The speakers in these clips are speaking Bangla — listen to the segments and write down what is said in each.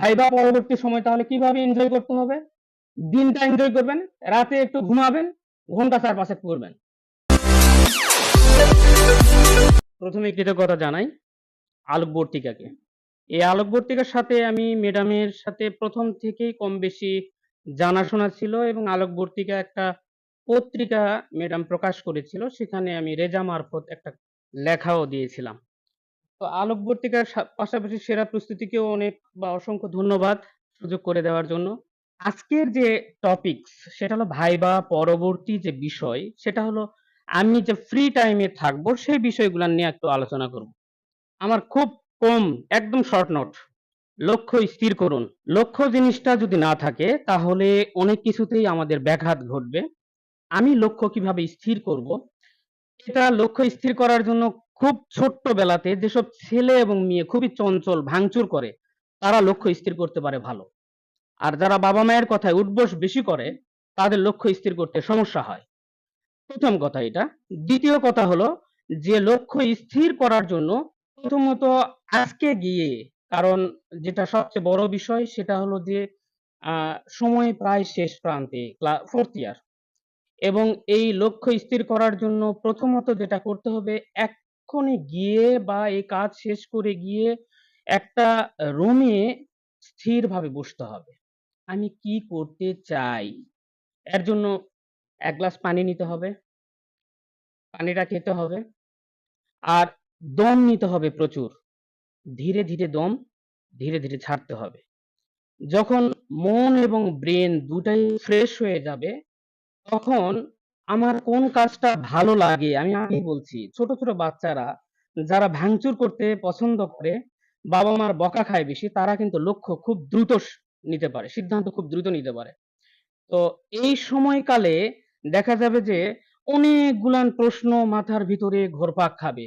ভাইবা পরবর্তী সময় তাহলে কীভাবে এনজয় করতে হবে? দিনটা এনজয় করবেন, রাতে একটু ঘুমাবেন, ঘণ্টা চার পাঁচে করবেন প্রথমে কৃতজ্ঞতা জানাই আলোকবর্তিকাকে। এই আলোকবর্তিকার সাথে আমি ম্যাডামের সাথে প্রথম থেকেই কম বেশি জানাশোনা ছিল এবং আলোকবর্তিকা একটা পত্রিকা ম্যাডাম প্রকাশ করেছিল, সেখানে আমি রেজা মারফত একটা লেখাও দিয়েছিলাম। তো আলোকবর্তিকার পাশাপাশি সেরা প্রস্তুতিকেও অনেক বা অসংখ্য ধন্যবাদ সুযোগ করে দেওয়ার জন্য। আজকের যে টপিকস সেটা হলো ভাইবা, পরবর্তী যে বিষয়, সেটা হলো আমি যে ফ্রি টাইমে থাকব, সেই বিষয়গুলো নিয়ে একটু আলোচনা করব। আমার খুব কম, একদম শর্ট নোট লক্ষ্য স্থির করুন। লক্ষ্য জিনিসটা যদি না থাকে, তাহলে অনেক কিছুতেই আমাদের ব্যাঘাত ঘটবে। আমি লক্ষ্য কীভাবে স্থির করব? এটা লক্ষ্য স্থির করার জন্য খুব ছোট্ট বেলাতে যেসব ছেলে এবং মেয়ে খুবই চঞ্চল, ভাঙচুর করে, তারা লক্ষ্য স্থির করতে পারে ভালো। আর যারা বাবা মায়ের কথায় উঠবোস বেশি করে, তাদের লক্ষ্য স্থির করতে সমস্যা হয়। প্রথম কথা এটা। দ্বিতীয় কথা হলো, যে লক্ষ্য স্থির করার জন্য প্রথমত আজকে গিয়ে, কারণ যেটা সবচেয়ে বড় বিষয় সেটা হলো যে সময় প্রায় শেষ প্রান্তে ফোর্থ ইয়ার এবং এই লক্ষ্য স্থির করার জন্য প্রথমত যেটা করতে হবে এক্ষুনি গিয়ে বা এই কাজ শেষ করে গিয়ে একটা রুমে স্থিরভাবে বসতে হবে। আমি কি করতে চাই? এর জন্য এক গ্লাস পানি নিতে হবে, পানিটা খেতে হবে, আর দম নিতে হবে প্রচুর। ধীরে ধীরে দম, ধীরে ধীরে ছাড়তে হবে। যখন মন এবং ব্রেন দুটাই ফ্রেশ হয়ে যাবে, তখন আমার কোন কাজটা ভালো লাগে? আমি আগেই বলছি, ছোট ছোট বাচ্চারা যারা ভাঙচুর করতে পছন্দ করে, বাবা মার বকা খায় বেশি, তারা কিন্তু লক্ষ্য খুব দ্রুত নিতে পারে, সিদ্ধান্ত খুব দ্রুত নিতে পারে। তো এই সময়কালে দেখা যাবে যে অনেকগুলান প্রশ্ন মাথার ভিতরে ঘোরপাক খাবে।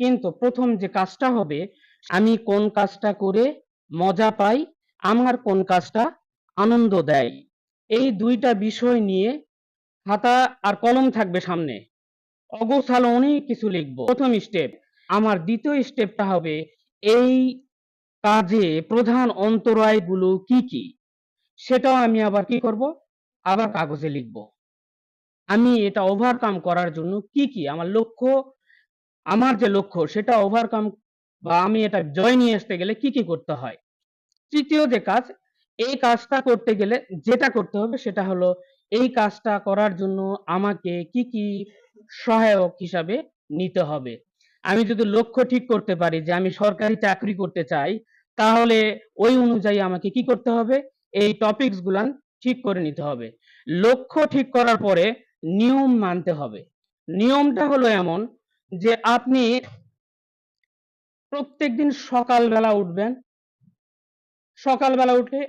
কিন্তু প্রথম যে কাজটা হবে, আমি কোন কাজটা করে মজা পাই, আমার কোন কাজটা আনন্দ দেয়? এই দুইটা বিষয় নিয়ে খাতা আর কলম থাকবে সামনে। অগোছালো অনেক কিছু লিখব। প্রথম স্টেপ আমার দ্বিতীয় স্টেপটা হবে, এই কাজে প্রধান অন্তরায়গুলো কি কি? সেটাও আমি আবার কি করব? আবার কাগজে লিখব। আমি এটা ওভারকাম করার জন্য কি কি? আমার লক্ষ্য, আমার যে লক্ষ্য, সেটা ওভারকাম বা আমি এটা জয় নিয়ে আসতে গেলে কি কি করতে হয়? তৃতীয় যে কাজ, এই কাজটা করতে গেলে যেটা করতে হবে সেটা হলো এই কাজটা করার জন্য আমাকে কি কি সহায়ক হিসাবে নিতে হবে? আমি যদি লক্ষ্য ঠিক করতে পারি যে আমি সরকারি চাকরি করতে চাই, তাহলে ওই অনুযায়ী আমাকে কি করতে হবে? এই টপিকস গুলান ঠিক করে নিতে হবে। লক্ষ্য ঠিক করার পরে নিয়ম মানতে হবে। নিয়মটা হলো এমন যে আপনি প্রত্যেকদিন সকালবেলা উঠবেন, সকালবেলা উঠে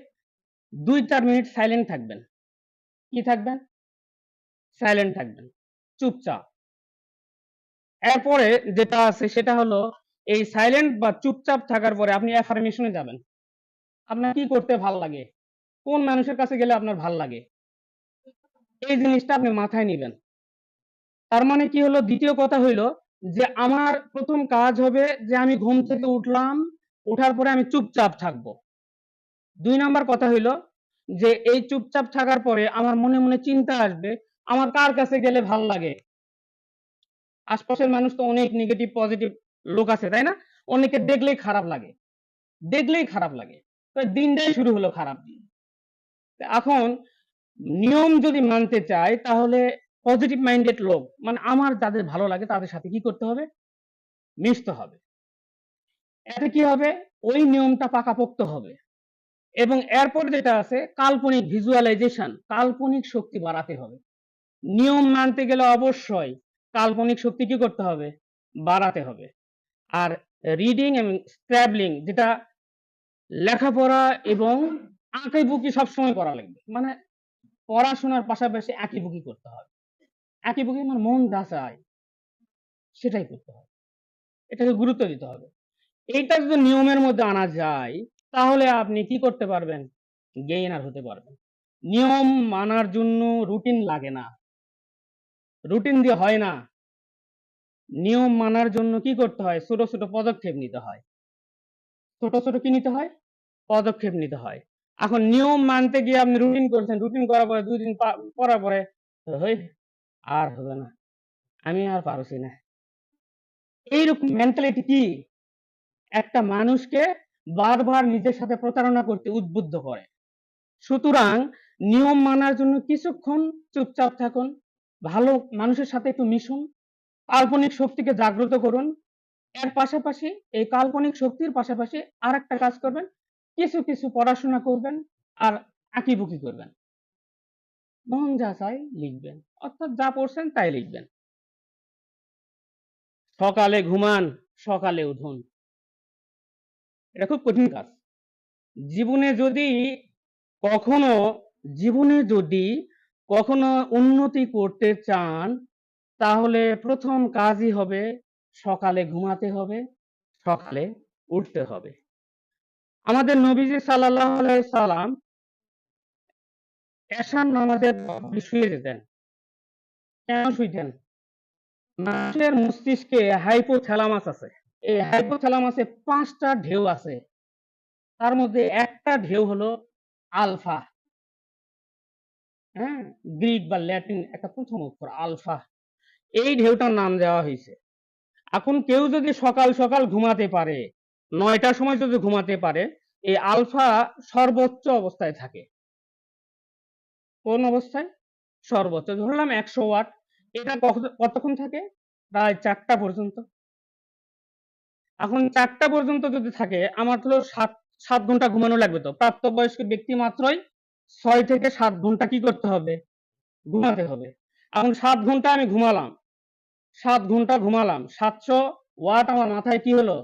দুই চার মিনিট সাইলেন্ট থাকবেন। কি থাকবেন? সাইলেন্ট থাকবেন। চুপচাপ। এরপরে যেটা আছে সেটা হলো, এই সাইলেন্ট বা চুপচাপ থাকার পরে আপনি অ্যাফার্মেশনে যাবেন। আপনার কি করতে ভালো লাগে? কোন মানুষের কাছে গেলে আপনার ভালো লাগে? এই জিনিসটা আপনি মাথায় নেবেন। তার মানে কি হলো? দ্বিতীয় কথা হইল যে, আমার প্রথম কাজ হবে যে, আমি ঘুম থেকে উঠলাম ওঠার পরে আমি চুপচাপ থাকব। দুই নাম্বার কথা হইল যে এই চুপচাপ থাকার পরে আমার মনে মনে চিন্তা আসবে, আমার কার কাছে গেলে ভালো লাগে? আশপাশের মানুষ তো অনেক নেগেটিভ পজিটিভ লোক আছে, তাই না? অনেকে দেখলেই খারাপ লাগে, দেখলেই খারাপ লাগে। দিনটাই শুরু হলো খারাপ দিন। এখন নিয়ম যদি মানতে চাই, তাহলে পজিটিভ মাইন্ডেড লোক মানে আমার যাদের ভালো লাগে তাদের সাথে কি করতে হবে? মিশতে হবে। এতে কি হবে? ওই নিয়মটা পাকাপোক্ত হবে। এবং এরপর যেটা আছে, কাল্পনিক ভিজুয়ালাইজেশন কাল্পনিক শক্তি বাড়াতে হবে। নিয়ম মানতে গেলে অবশ্যই কাল্পনিক শক্তি কি করতে হবে? বাড়াতে হবে। আর রিডিং এবং স্ক্র্যাবলিং যেটা লেখাপড়া এবং আঁকে বুকি সবসময় করা লাগবে। মানে পড়াশোনার পাশাপাশি আঁকি বুকি করতে হবে। আঁকি বুকি মানে মন যা চায়, সেটাই করতে হবে। এটাকে গুরুত্ব দিতে হবে। এইটা যদি নিয়মের মধ্যে আনা যায় তাহলে আপনি কি করতে পারবেন? গেইনার হতে পারবেন। নিয়ম মানার জন্য রুটিন লাগে না। রুটিন দিয়ে হয় না। নিয়ম মানার জন্য কি করতে হয়? ছোট ছোট পদক্ষেপ নিতে হয়। ছোট ছোট কি নিতে হয়? পদক্ষেপ নিতে হয়। এখন নিয়ম মানতে গিয়ে আপনি রুটিন করছেন, রুটিন করার পরে দুই দিন পরার পরে আর হবে না। আমি আর পারছি না। এইরকম মেন্টালিটি কি? একটা মানুষকে বারবার নিজের সাথে প্রতারণা করতে উদ্বুদ্ধ করে। সুতরাং নিয়ম মানার জন্য কিছুক্ষণ চুপচাপ থাকুন, ভালো মানুষের সাথে একটু মিশুন, কাল্পনিক শক্তিকে জাগ্রত করুন, এর পাশাপাশি এই কাল্পনিক শক্তির পাশাপাশি আর একটা কাজ করবেন, কিছু কিছু পড়াশোনা করবেন আর আঁকিবুকি করবেন। মন যা চাই লিখবেন, অর্থাৎ যা পড়ছেন তাই লিখবেন। সকালে ঘুমান, সকালে উঠুন। এটা খুব কঠিন কাজ। জীবনে যদি কখনো, জীবনে যদি কখনো উন্নতি করতে চান, তাহলে প্রথম কাজই হবে সকালে ঘুমাতে হবে, সকালে উঠতে হবে। আমাদের নবীজি আলাইহি সাল্লাম এশার নামাজের শুয়ে যেতেন। কেন শুইতেন? মানুষের মস্তিষ্কে হাইপোথ্যালামাস আছে। এই হাইপোথ্যালামাসে পাঁচটা ঢেউ আছে। তার মধ্যে একটা ঢেউ হলো আলফা। হ্যাঁ? গ্রিক বা ল্যাটিন একটা প্রথম অক্ষর, আলফা। এই ঢেউটার নাম দেওয়া হয়েছে। এখন কেউ যদি সকাল সকাল ঘুমাতে পারে, নয়টার সময় যদি ঘুমাতে পারে, এই আলফা সর্বোচ্চ অবস্থায় থাকে। কোন অবস্থায়? সর্বোচ্চ। ধরলাম একশো ওয়াট। এটা কতক্ষণ থাকে? প্রায় চারটা পর্যন্ত। এখন চারটা পর্যন্ত যদি থাকে, আমার তো সাত সাত ঘণ্টা ঘুমানো লাগবে তো। প্রাপ্তবয়স্ক ব্যক্তি মাত্রই ছয় থেকে সাত ঘণ্টা কি করতে হবে? ঘুমাতে হবে। এখন সাত ঘণ্টা আমি ঘুমালাম। সাত ঘণ্টা ঘুমালাম। সাতশো ওয়াট আমার মাথায় কি হলো?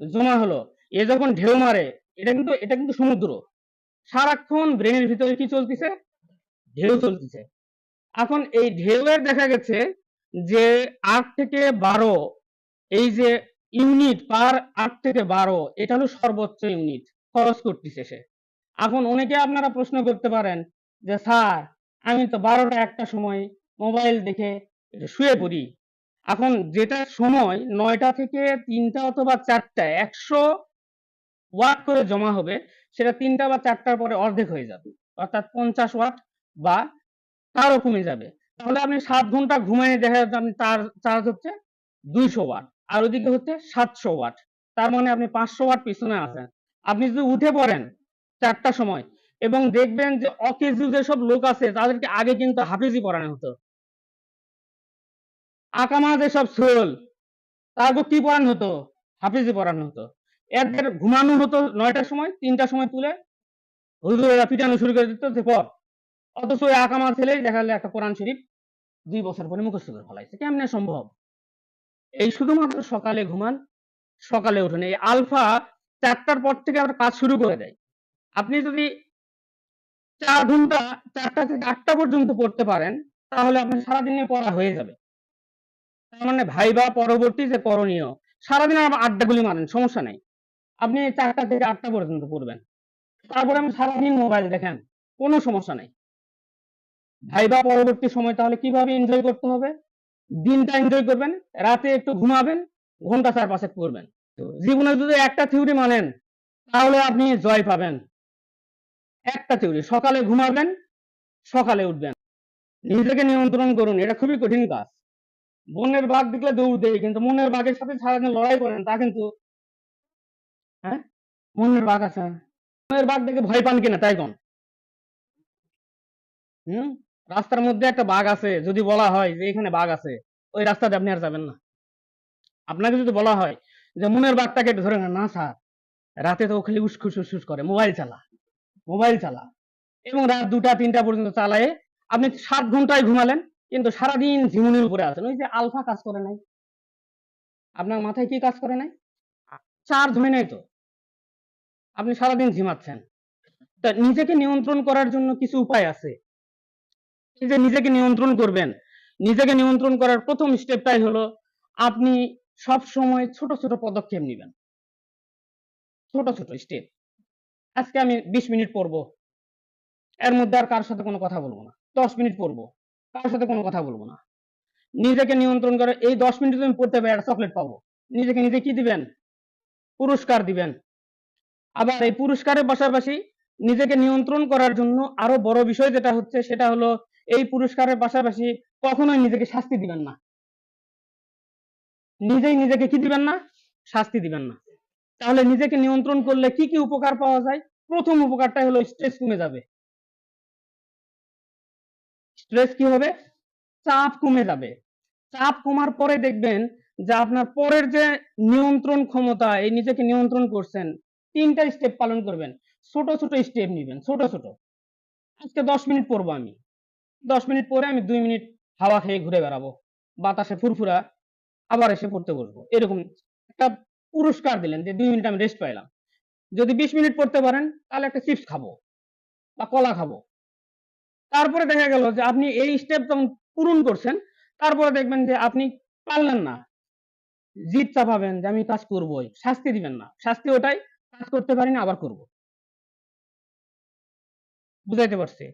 জমা হলো। এ যখন ঢেউ মারে, এটা কিন্তু এটা কিন্তু সমুদ্র। সারাক্ষণ ব্রেনের ভিতরে কি চলতেছে? ঢেউ চলতেছে। এখন এই ঢেউয়ের দেখা গেছে যে আট থেকে বারো, এই যে ইউনিট পার আট থেকে বারো, এটা হলো সর্বোচ্চ ইউনিট, খরচ করতেছে সে। এখন অনেকে আপনারা প্রশ্ন করতে পারেন যে, স্যার, আমি তো বারোটা একটা সময় মোবাইল দেখে শুয়ে পড়ি। এখন যেটা সময় নয়টা থেকে তিনটা অথবা চারটা একশো ওয়াট করে জমা হবে, সেটা তিনটা বা চারটার পরে অর্ধেক হয়ে যাবে, অর্থাৎ পঞ্চাশ ওয়াট বা তারও কমে যাবে। তাহলে আপনি সাত ঘণ্টা ঘুমাই দেখা যাচ্ছে আপনি তার চার্জ হচ্ছে দুইশো ওয়াট। আর ওদিকে হচ্ছে সাতশো ওয়াট। তার মানে আপনি পাঁচশো ওয়াট পিছনে আছেন। আপনি যদি উঠে পড়েন চারটার সময় এবং দেখবেন যে অকেজু যেসব লোক আছে তাদেরকে আগে কিন্তু হাফিজি পড়ানো হতো। আকামা যেসব সোল তারপর কি পড়ানো হতো? হাফিজি পড়ানো হতো। এদের ঘুমানো হতো নয়টার সময় তিনটার সময় তুলে হুজুরেরা পিটানো শুরু করে দিত যে পর। অথচ ওই আকামা ছেলে দেখা গেলো একটা কোরআন শরীফ দুই বছর পরে মুখস্থ করে ফেলাইছে। কেমনে সম্ভব? এই শুধুমাত্র সকালে ঘুমান, সকালে উঠুন এই আলফা চারটার পর থেকে আবার কাজ শুরু করে দেয়। আপনি যদি চার ঘণ্টা, চারটা থেকে আটটা পর্যন্ত পড়তে পারেন, তাহলে আপনার সারাদিনে পড়া হয়ে যাবে। তার মানে ভাইবা পরবর্তী যে করণীয়, সারাদিন আমার আড্ডাগুলি মারেন, সমস্যা নেই। আপনি চারটা থেকে আটটা পর্যন্ত পড়বেন। তারপরে আমি সারাদিন মোবাইল দেখেন, কোনো সমস্যা নেই। ভাইবা পরবর্তী সময় তাহলে কীভাবে এনজয় করতে হবে? দিনটা এনজয় করবেন, রাতে একটু ঘুমাবেন, ঘণ্টা চার পাঁচে পড়বেন। তো জীবনে যদি একটা থিওরি মানেন, তাহলে আপনি জয় পাবেন। একটা থিওরি সকালে ঘুমাবেন, সকালে উঠবেন। নিজেকে নিয়ন্ত্রণ করুন, এটা খুবই কঠিন কাজ। বনের বাঘ দেখলে দৌড় দেয়, কিন্তু মনের বাঘের সাথে সারাদিন লড়াই করেন, তা কিন্তু হ্যাঁ? মনের বাঘ আছে। মনের বাঘ দেখে ভয় পান কিনা, তাই কোন। হুম? রাস্তার মধ্যে একটা বাঘ আছে, যদি বলা হয় যে এখানে বাঘ আছে, ওই রাস্তাতে আপনি আর যাবেন না। আপনাকে যদি বলা হয় যে মনের বাঘটাকে ধরে না স্যার, রাতে তো খালি উসখুস উসখুস করে, মোবাইল চালা মোবাইল চালা। এবং রাত দুটা, তিনটা পর্যন্ত চালায়ে আপনি সাত ঘন্টায় ঘুমালেন, কিন্তু সারাদিন ঝিমুনির উপরে আছেন। ওই যে আলফা কাজ করে নাই। আপনার মাথায় কি কাজ করে নাই? চার্জ হয় নাই তো। আপনি সারাদিন ঝিমাচ্ছেন তা নিজেকে নিয়ন্ত্রণ করার জন্য কিছু উপায় আছে? যে নিজেকে নিয়ন্ত্রণ করবেন। নিজেকে নিয়ন্ত্রণ করার প্রথম স্টেপটাই হলো আপনি সব সময় ছোট ছোট পদক্ষেপ নেবেন। ছোট ছোট স্টেপ আজকে আমি বিশ মিনিট পড়ব। এর মধ্যে আর কারোর সাথে কোনো কথা বলব না। দশ মিনিট পড়ব। কারোর সাথে কোনো কথা বলব না। নিজেকে নিয়ন্ত্রণ করে এই দশ মিনিট আমি পড়তে পারি, একটা চকলেট পাবো। নিজেকে নিজে কি দিবেন? পুরস্কার দিবেন। আবার এই পুরস্কারের পাশাপাশি নিজেকে নিয়ন্ত্রণ করার জন্য আরও বড় বিষয় যেটা হচ্ছে, সেটা হলো এই পুরস্কারের পাশাপাশি কখনোই নিজেকে শাস্তি দিবেন না। নিজেই নিজেকে কি দিবেন না? শাস্তি দিবেন না। তাহলে নিজেকে নিয়ন্ত্রণ করলে কি কি উপকার পাওয়া যায়? প্রথম উপকারটা হলো স্ট্রেস কমে যাবে। স্ট্রেস কি হবে? চাপ কমে যাবে। চাপ কমার পরে দেখবেন যে আপনার পরের যে নিয়ন্ত্রণ ক্ষমতা, এই নিজেকে নিয়ন্ত্রণ করছেন, তিনটা স্টেপ পালন করবেন। ছোট ছোট স্টেপ নিবেন, ছোট ছোট। আজকে দশ মিনিট পড়ব আমি। দশ মিনিট পরে আমি দুই মিনিট হাওয়া খেয়ে ঘুরে বেড়াবো। বাতাসে ফুরফুরা, আবার এসে পড়তে বসবো। এরকম একটা পুরস্কার দিলেন যে দুই মিনিট আমি রেস্ট পাইলাম। যদি বিশ মিনিট পড়তে পারেন, তাহলে একটা চিপস খাব বা কলা খাব। তারপরে দেখা গেল যে আপনি এই স্টেপ যখন পূরণ করছেন, তারপরে দেখবেন যে আপনি পারলেন না। জিদ চাপাবেন যে আমি কাজ করবোই, শাস্তি দিবেন না। শাস্তি ওটাই, কাজ করতে পারিনি আবার করব। বুঝাইতে পারছি?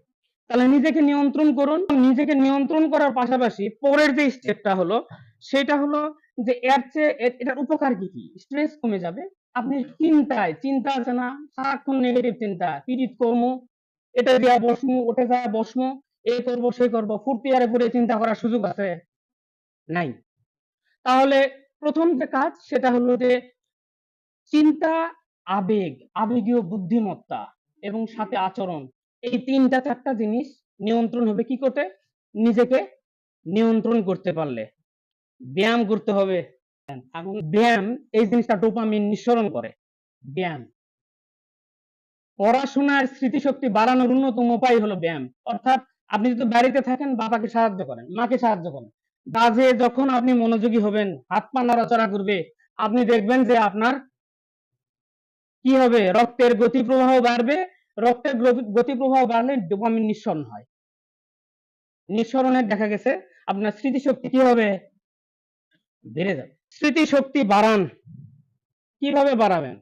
তাহলে নিজেকে নিয়ন্ত্রণ করুন। নিজেকে নিয়ন্ত্রণ করার পাশাপাশি পরের যে স্টেপটা হলো, সেটা হলো যে এর চেয়ে এটার উপকার কি কি? স্ট্রেস কমে যাবে। আপনি চিন্তায়, চিন্তা আছে না? সারাক্ষণ নেগেটিভ চিন্তা। পীড়িত কর্ম, এটা দিয়া বসমু, ওটা যায় বসমু এই করব সেই করব, ফুর্তি আরে পরে চিন্তা করার সুযোগ আছে? নাই। তাহলে প্রথম যে কাজ, সেটা হলো যে চিন্তা, আবেগ, আবেগীয় বুদ্ধিমত্তা এবং সাথে আচরণ। এই তিনটা চারটা জিনিস নিয়ন্ত্রণ হবে কি করতে? নিজেকে নিয়ন্ত্রণ করতে পারলে। ব্যায়াম করতে হবে। ব্যায়াম, এই জিনিসটা ডোপামিন নিঃসরণ করে। ব্যায়াম। পড়াশোনার স্মৃতিশক্তি বাড়ানোর অন্যতম উপায় হলো ব্যায়াম। অর্থাৎ আপনি যদি বাড়িতে থাকেন, বাবাকে সাহায্য করেন, মাকে সাহায্য করেন। কাজে যখন আপনি মনোযোগী হবেন, হাত পা নড়াচড়া করবে, আপনি দেখবেন যে আপনার কি হবে? রক্তের গতি প্রবাহ বাড়বে রক্তের গতি প্রবাহ বাড়লে ডোপামিন নিঃসরণ হয়। নিঃসরণে দেখা গেছে, আপনার স্মৃতিশক্তি কি হবে বেড়ে যাবে? স্মৃতিশক্তি বাড়ান। কীভাবে বাড়াবেন?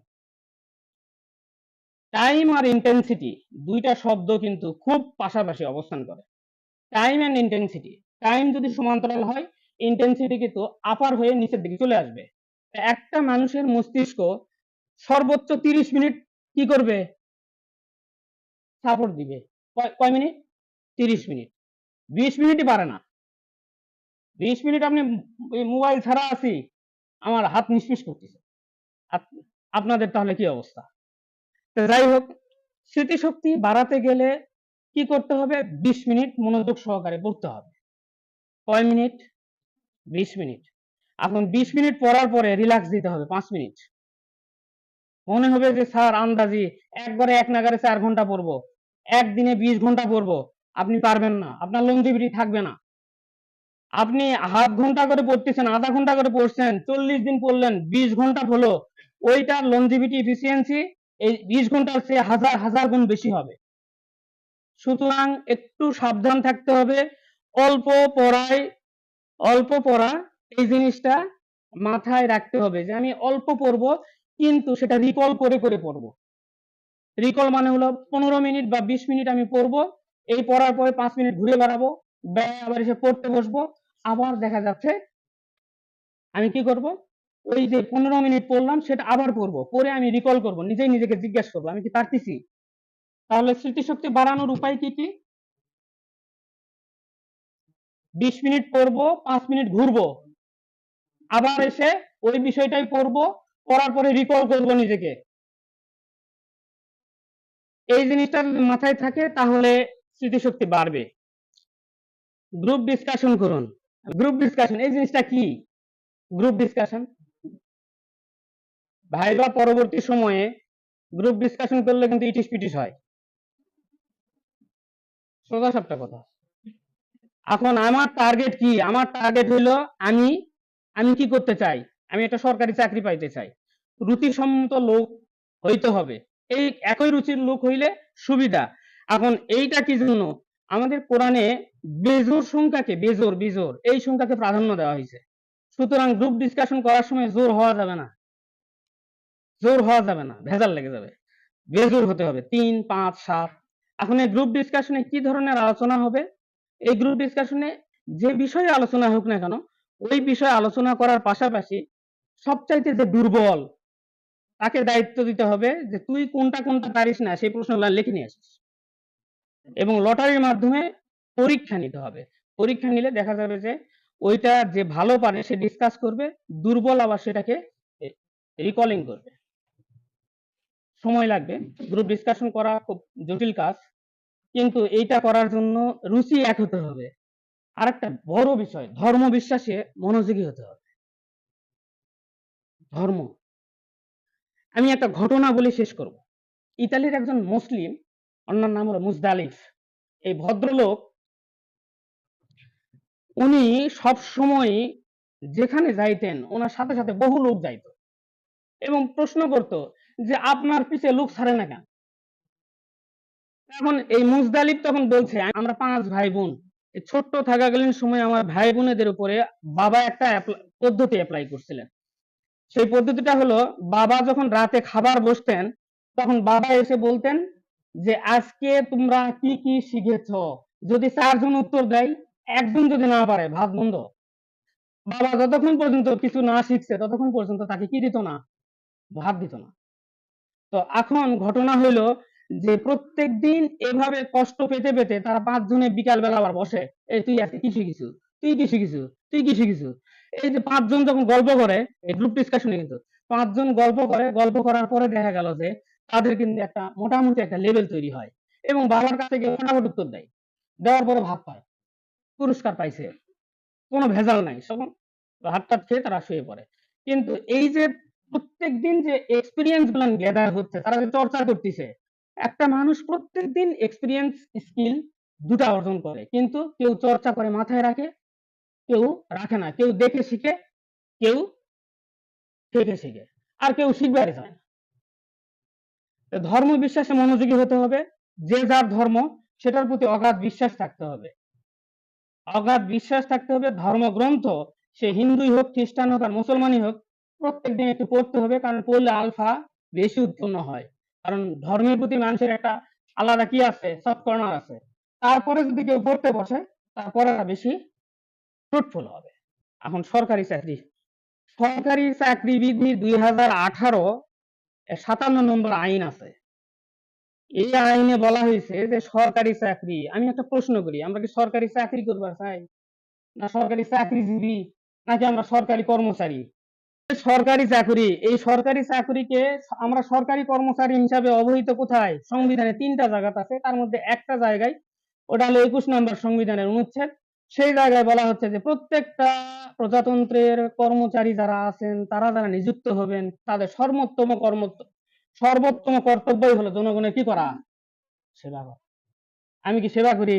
টাইম আর ইন্টেন্সিটি দুইটা শব্দ কিন্তু খুব পাশাপাশি অবস্থান করে। টাইম অ্যান্ড ইন্টেন্সিটি টাইম যদি সমান্তরাল হয় ইন্টেন্সিটি কিন্তু আপার হয়ে নিচের দিকে চলে আসবে। একটা মানুষের মস্তিষ্ক সর্বোচ্চ তিরিশ মিনিট কি করবে? সাপোর্ট দিবে। কয়- মিনিট? তিরিশ মিনিট। বিশ মিনিটই পারে না। বিশ মিনিট আপনি মোবাইল ছাড়া আছি, আমার হাত নিষ্পিস করতেছে। আপনাদের তাহলে কি অবস্থা? যাই হোক, স্মৃতিশক্তি বাড়াতে গেলে কি করতে হবে? বিশ মিনিট মনোযোগ সহকারে পড়তে হবে। কয় মিনিট? বিশ মিনিট। এখন বিশ মিনিট পড়ার পরে রিল্যাক্স দিতে হবে, পাঁচ মিনিট। মনে হবে যে, স্যার, আন্দাজি একবারে এক নাগারে চার ঘণ্টা পড়ব। একদিনে বিশ ঘণ্টা পড়ব। আপনি পারবেন না। আপনার লংজিভিটি থাকবে না। আপনি হাফ ঘণ্টা করে পড়তেছেন, আধা ঘণ্টা করে পড়ছেন, চল্লিশ দিন পড়লেন, বিশ ঘণ্টা হলো। ওইটার লংজিভিটি এফিসিয়েন্সি এই বিশ ঘণ্টার চেয়ে হাজার হাজার গুণ বেশি হবে। সুতরাং একটু সাবধান থাকতে হবে। অল্প পড়ায়, অল্প পড়া এই জিনিসটা মাথায় রাখতে হবে যে আমি অল্প পড়ব, কিন্তু সেটা রিকল করে করে পড়ব। রিকল মানে হলো পনেরো মিনিট বা বিশ মিনিট আমি পড়ব। এই পড়ার পরে পাঁচ মিনিট ঘুরে বেড়াবো। বেড়ায় আবার এসে পড়তে বসবো। আবার দেখা যাচ্ছে আমি কি করব? ওই যে পনেরো মিনিট পড়লাম, সেটা আবার পড়ব। পরে আমি রিকল করব, নিজেই নিজেকে জিজ্ঞেস করব, আমি কি পারতেছি? তাহলে স্মৃতিশক্তি বাড়ানোর উপায় কি কি? বিশ মিনিট পড়ব, পাঁচ মিনিট ঘুরবো। আবার এসে ওই বিষয়টাই পড়ব, পড়ার পরে রিকল করব নিজেকে। এই জিনিসটা মাথায় থাকে, তাহলে স্মৃতিশক্তি বাড়বে। গ্রুপ ডিসকাশন করুন। গ্রুপ ডিসকাশন এই জিনিসটা কি? গ্রুপ ডিসকাশন ভাইবা পরবর্তী সময়ে গ্রুপ ডিসকাশন করলে কিন্তু ইটিস পিটিস হয়। সোজা সাপটা কথা। এখন আমার টার্গেট কি? আমার টার্গেট হলো আমি আমি কি করতে চাই? আমি একটা সরকারি চাকরি পাইতে চাই। রুচিসম্মত লোক হইতে হবে। এই একই রুচির লোক হইলে সুবিধা। এখন এইটা কি জন্য? আমাদের কোরআনে বেজোর সংখ্যাকে, বেজোর, বিজোর, এই সংখ্যাকে প্রাধান্য দেওয়া হয়েছে সুতরাং গ্রুপ ডিসকাশন করার সময় জোর হওয়া যাবে না। জোর হওয়া যাবে না, ভেজাল লেগে যাবে। বেজোর হতে হবে, তিন, পাঁচ, সাত। এখন এই গ্রুপ ডিসকাশনে কি ধরনের আলোচনা হবে? এই গ্রুপ ডিসকাশনে যে বিষয়ে আলোচনা হোক না কেন, ওই বিষয়ে আলোচনা করার পাশাপাশি সবচাইতে যে দুর্বল তাকে দায়িত্ব দিতে হবে যে তুই কোনটা কোনটা পারিস না সেই প্রশ্নগুলো লিখে নিয়ে আসিস। এবং লটারির মাধ্যমে পরীক্ষা নিতে হবে। পরীক্ষা নিলে দেখা যাবে যে ওইটা যে ভালো পারে সে ডিসকাস করবে, দুর্বল আবার সেটাকে রিকলিং করবে। সময় লাগবে। গ্রুপ ডিসকাশন করা খুব জটিল কাজ। কিন্তু এইটা করার জন্য রুচি এক হতে হবে। আর একটা বড় বিষয় ধর্ম বিশ্বাসে মনোযোগী হতে হবে। ধর্ম। আমি একটা ঘটনা বলে শেষ করব। ইতালির একজন মুসলিম ওনার নাম হলো মুজদালিফ। এই ভদ্রলোক, উনি সব সময় যেখানে যাইতেন, ওনার সাথে সাথে বহু লোক যাইতো। এবং প্রশ্ন করত যে, আপনার পিছে লোক ছাড়ে না কেন? এখন এই মুজদালিফ তখন বলছে, আমরা পাঁচ ভাই বোন ছোট্ট থাকাকালীন সময় আমার ভাই বোনেদের উপরে বাবা একটা পদ্ধতি অ্যাপ্লাই করছিলেন। সেই পদ্ধতিটা হলো বাবা যখন রাতে খাবার বসতেন, তখন বাবা এসে বলতেন যে, আজকে তোমরা কি কি শিখেছ? যদি চারজন উত্তর দেয়, একজন যদি না পারে, ভাত বন্ধ। বাবা যতক্ষণ পর্যন্ত কিছু না শিখছে, ততক্ষণ পর্যন্ত তাকে কি দিত না? ভাত দিত না। তো এখন ঘটনা হইল যে, প্রত্যেক দিন এভাবে কষ্ট পেতে পেতে তারা পাঁচজনে বিকাল বেলা আবার বসে, এই তুই আজকে কি শিখিছু তুই কি শিখিছু তুই কি শিখিছু এই যে পাঁচজন যখন গল্প করে গ্রুপ ডিসকাশনে কিন্তু পাঁচজন গল্প করে, গল্প করার পরে দেখা গেল যে তাদের কিন্তু একটা মোটামুটি একটা লেভেল তৈরি হয় এবং বাবার কাছে গিয়ে ফটাফট উত্তর দেয়। দেওয়ার পরে ভাত পায়, পুরস্কার পাইছে, কোনো ভেজাল নাই তখন ভাত টাত খেয়ে তারা শুয়ে পড়ে। কিন্তু এই যে প্রত্যেক দিন যে এক্সপিরিয়েন্সগুলো গ্যাদার হচ্ছে, তারা যে চর্চা করতেছে, একটা মানুষ প্রত্যেক দিন এক্সপিরিয়েন্স স্কিল দুটা অর্জন করে। কিন্তু কেউ চর্চা করে মাথায় রাখে কেউ রাখে না, কেউ দেখে শিখে, কেউ থেকে শিখে, আর কেউ শিখবারই চায় না। ধর্ম বিশ্বাসে মনোযোগী হতে হবে, যে যার ধর্ম, সেটার প্রতি অগাধ বিশ্বাস থাকতে হবে। অগাধ বিশ্বাস থাকতে হবে, ধর্মগ্রন্থ, সে হিন্দুই হোক, খ্রিস্টান হোক, আর মুসলমানই হোক প্রত্যেক দিন একটু পড়তে হবে, কারণ পড়লে আলফা বেশি উৎপন্ন হয়। কারণ ধর্মের প্রতি মানুষের একটা আলাদা কি আছে সব কর্নার আছে। তারপরে যদি কেউ পড়তে বসে, তারপরে বেশি ফ্রুটফুল হবে। এখন সরকারি চাকরি। সরকারি চাকরি বিধি দুই হাজার আঠারো সাতান্ন নম্বর আইন আছে। এই আইনে বলা হয়েছে যে সরকারি চাকরি, আমি একটা প্রশ্ন করি, আমরা কি সরকারি চাকরি করবার চাই? না সরকারি চাকরিজীবী, নাকি আমরা সরকারি কর্মচারী? সরকারি চাকরি, এই সরকারি চাকরিকে আমরা সরকারি কর্মচারী হিসাবে অবহিত কোথায়? সংবিধানে তিনটা জায়গা আছে, তার মধ্যে একটা জায়গায়, ওটা হলো একুশ নম্বর সংবিধানের অনুচ্ছেদ। সেই জায়গায় বলা হচ্ছে যে প্রত্যেকটা প্রজাতন্ত্রের কর্মচারী যারা আছেন, তারা যারা নিযুক্ত হবেন, তাদের সর্বোত্তম কর্ম, সর্বোত্তম কর্তব্যই হলো জনগণের কি করা? সেবা করা। আমি কি সেবা করি?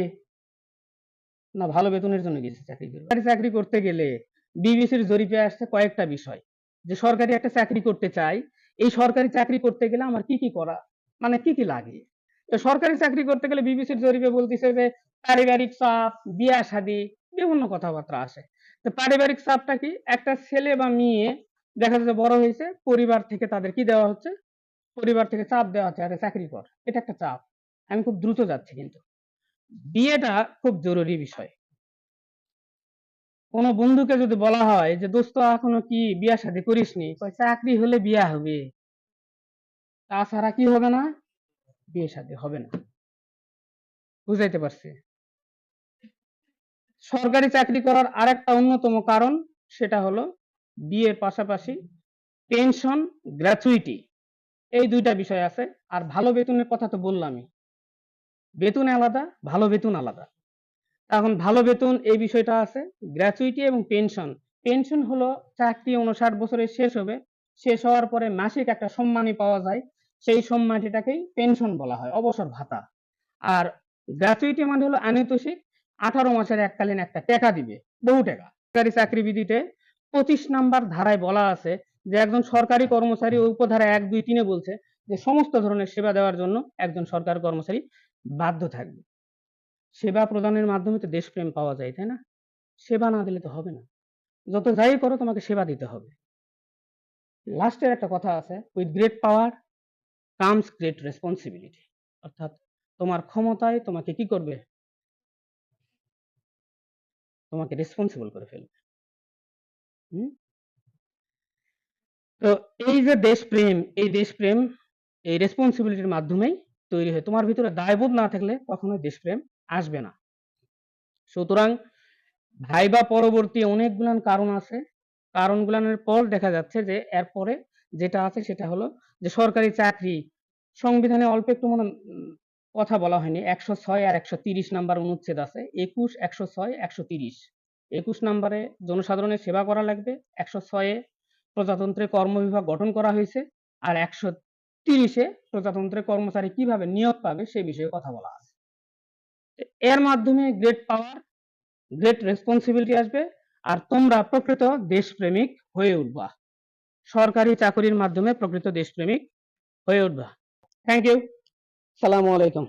না, ভালো বেতনের জন্য গেছি চাকরি করি। সরকারি চাকরি করতে গেলে বিবিসির জরিপে আসছে কয়েকটা বিষয়। যে সরকারি একটা চাকরি করতে চাই, এই সরকারি চাকরি করতে গেলে আমার কি কি করা? মানে কি কি লাগে? সরকারি চাকরি করতে গেলে বিবিসির জরিপে বলতেছে যে পারিবারিক চাপ, বিয়া শাদী, বিভিন্ন কথাবার্তা আসে তো পারিবারিক চাপটা কি? একটা ছেলে বা মেয়ে দেখা যাচ্ছে বড় হয়েছে, পরিবার থেকে তাদের কি দেওয়া হচ্ছে? পরিবার থেকে চাপ দেওয়া হচ্ছে, আরে চাকরি কর। এটা একটা চাপ। আমি খুব দ্রুত যাচ্ছি কিন্তু। বিয়েটা খুব জরুরি বিষয়। কোনো বন্ধুকে যদি বলা হয় যে, দোস্ত, এখনও কি বিয়া শাদী করিসনি? কয়, চাকরি হলে বিয়া হবে। তাছাড়া কি হবে না? বিয়ে শাদী হবে না। বুঝাইতে পারছি? সরকারি চাকরি করার আরেকটা অন্যতম কারণ সেটা হলো বিয়ের পাশাপাশি পেনশন গ্র্যাচুইটি এই দুইটা বিষয় আছে, আর ভালো বেতনের কথা তো বললামই। বেতন আলাদা, ভালো বেতন আলাদা। এখন ভালো বেতন এই বিষয়টা আছে গ্র্যাচুইটি এবং পেনশন পেনশন হলো চাকরি উনষাট বছরে শেষ হবে, শেষ হওয়ার পরে মাসিক একটা সম্মানী পাওয়া যায়, সেই সম্মানীটাকেই পেনশন বলা হয়, অবসর ভাতা। আর গ্র্যাচুইটি মানে হলো আনিতোষিক আঠারো মাসের এককালীন একটা টাকা দিবে, বহু টাকা। সরকারি চাকরি বিধিতে পঁচিশ নাম্বার ধারায় বলা আছে যে একজন সরকারি কর্মচারী উপধারা এক, দুই, তিনে বলছে যে সমস্ত ধরনের সেবা দেওয়ার জন্য একজন সরকারি কর্মচারী বাধ্য থাকবে। সেবা প্রদানের মাধ্যমে তো দেশপ্রেম পাওয়া যায়, তাই না? সেবা না দিলে তো হবে না। যত যাই করো, তোমাকে সেবা দিতে হবে। লাস্টের একটা কথা আছে with great power comes great responsibility অর্থাৎ তোমার ক্ষমতায় তোমাকে কি করবে? তোমাকে রেসপন্সিবল করে ফেলবে। তো এই যে দেশপ্রেম এই দেশপ্রেম এই রেসপন্সিবিলিটির মাধ্যমেই তৈরি হয়। তোমার ভিতরে দায়বোধ না থাকলে কখনোই দেশপ্রেম আসবে না। সুতরাং ভাইবা পরবর্তী অনেকগুলান কারণ আছে। কারণগুলানের পর দেখা যাচ্ছে যে, এরপরে যেটা আছে সেটা হলো যে, সরকারি চাকরি, সংবিধানে অল্প একটু মনে কথা বলা হয়নি। একশো ছয় আর একশো তিরিশ নাম্বার অনুচ্ছেদ আছে। একুশ, একশো ছয়, একশো তিরিশ। একুশ নাম্বারে জনসাধারণের সেবা করা লাগবে। একশো ছয়ে প্রজাতন্ত্রের কর্মবিভাগ গঠন করা হয়েছে আর একশো তিরিশে প্রজাতন্ত্রের কর্মচারী কীভাবে নিয়োগ পাবে সে বিষয়ে কথা বলা আছে। এর মাধ্যমে গ্রেট পাওয়ার, গ্রেট রেসপন্সিবিলিটি আসবে আর তোমরা প্রকৃত দেশপ্রেমিক হয়ে উঠবা। সরকারি চাকরির মাধ্যমে প্রকৃত দেশপ্রেমিক হয়ে উঠবা। Thank you. সালামু আলাইকুম।